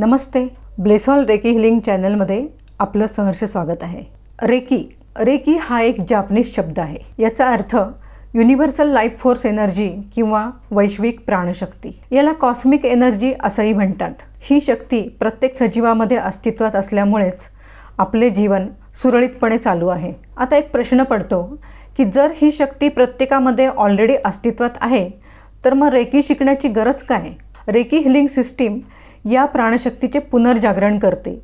नमस्ते ब्लेसॉल recce healing चॅनलमध्ये आपलं सहर्ष स्वागत आहे. रेकी रेकी हा एक जापनीज शब्द आहे. याचा अर्थ युनिव्हर्सल लाईफ फोर्स एनर्जी किंवा वैश्विक प्राणशक्ती. याला कॉस्मिक एनर्जी असंही म्हणतात. ही शक्ती प्रत्येक सजीवामध्ये अस्तित्वात असल्यामुळेच आपले जीवन सुरळीतपणे चालू आहे. आता एक प्रश्न पडतो की जर ही शक्ती प्रत्येकामध्ये ऑलरेडी अस्तित्वात आहे तर मग रेकी शिकण्याची गरज काय? रेकी हिलिंग सिस्टीम या प्राणशक्तीचे पुनर्जागरण करते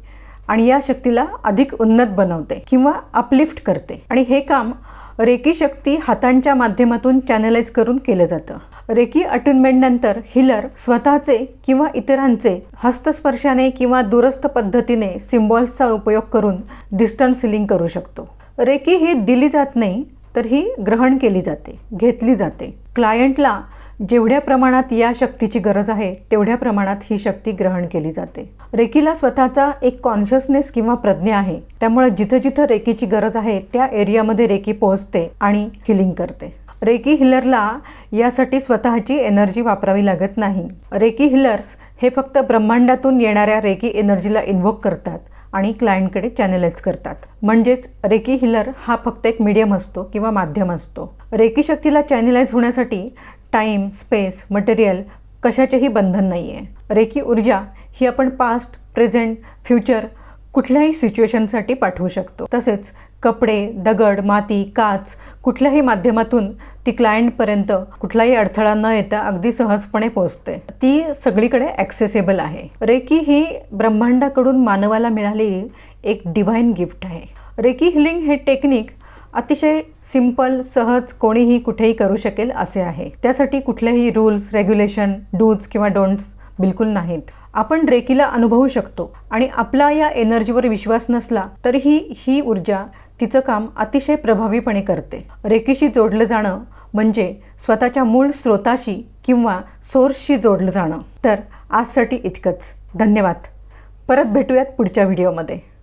आणि या शक्तीला अधिक उन्नत बनवते किंवा अपलिफ्ट करते. आणि हे काम रेकी शक्ती हातांच्या माध्यमातून चॅनलाइज करून केलं जातं. रेकी अटुनमेंटनंतर हिलर स्वतःचे किंवा इतरांचे हस्तस्पर्शाने किंवा दूरस्थ पद्धतीने सिम्बॉल्सचा उपयोग करून डिस्टन्स सिलिंग करू शकतो. रेकी ही दिली जात नाही तर ही ग्रहण केली जाते घेतली जाते. क्लायंटला जेवढ्या प्रमाणात या शक्तीची गरज आहे तेवढ्या प्रमाणात ही शक्ती ग्रहण केली जाते. रेकीला स्वतःचा एक कॉन्शियसनेस किंवा प्रज्ञा आहे. त्यामुळे जिथं जिथं रेकीची गरज आहे त्या एरियामध्ये रेकी पोहोचते आणि हिलिंग करते. रेकी हिलरला यासाठी स्वतःची एनर्जी वापरावी लागत नाही. रेकी हिलर्स हे फक्त ब्रह्मांडातून येणाऱ्या रेकी एनर्जीला इन्व्होक करतात आणि क्लायंटकडे चॅनलाइज करतात. म्हणजेच रेकी हिलर हा फक्त एक मीडियम असतो किंवा माध्यम असतो. रेकी शक्तीला चॅनलाइज होण्यासाठी टाईम स्पेस मटेरियल कशाचेही बंधन नाही आहे रेकी ऊर्जा ही आपण पास्ट प्रेझेंट फ्युचर कुठल्याही सिच्युएशनसाठी पाठवू शकतो. तसेच कपडे दगड माती काच कुठल्याही माध्यमातून ती क्लायंटपर्यंत कुठलाही अडथळा न येता अगदी सहजपणे पोहोचते. ती सगळीकडे ॲक्सेसेबल आहे. रेकी ही ब्रह्मांडाकडून मानवाला मिळालेली एक डिव्हाइन गिफ्ट आहे. रेकी हिलिंग हे टेक्निक अतिशय सिंपल सहज कोणीही कुठेही करू शकेल असे आहे. त्यासाठी कुठलेही रूल्स रेग्युलेशन डूज किंवा डोंट्स बिलकुल नाहीत. आपण रेकीला अनुभवू शकतो आणि आपला या एनर्जीवर विश्वास नसला तरीही ही ऊर्जा तिचं काम अतिशय प्रभावीपणे करते. रेकीशी जोडलं जाणं म्हणजे स्वतःच्या मूळ स्रोताशी किंवा सोर्सशी जोडलं जाणं. तर आजसाठी इतकंच. धन्यवाद. परत भेटूयात पुढच्या व्हिडिओमध्ये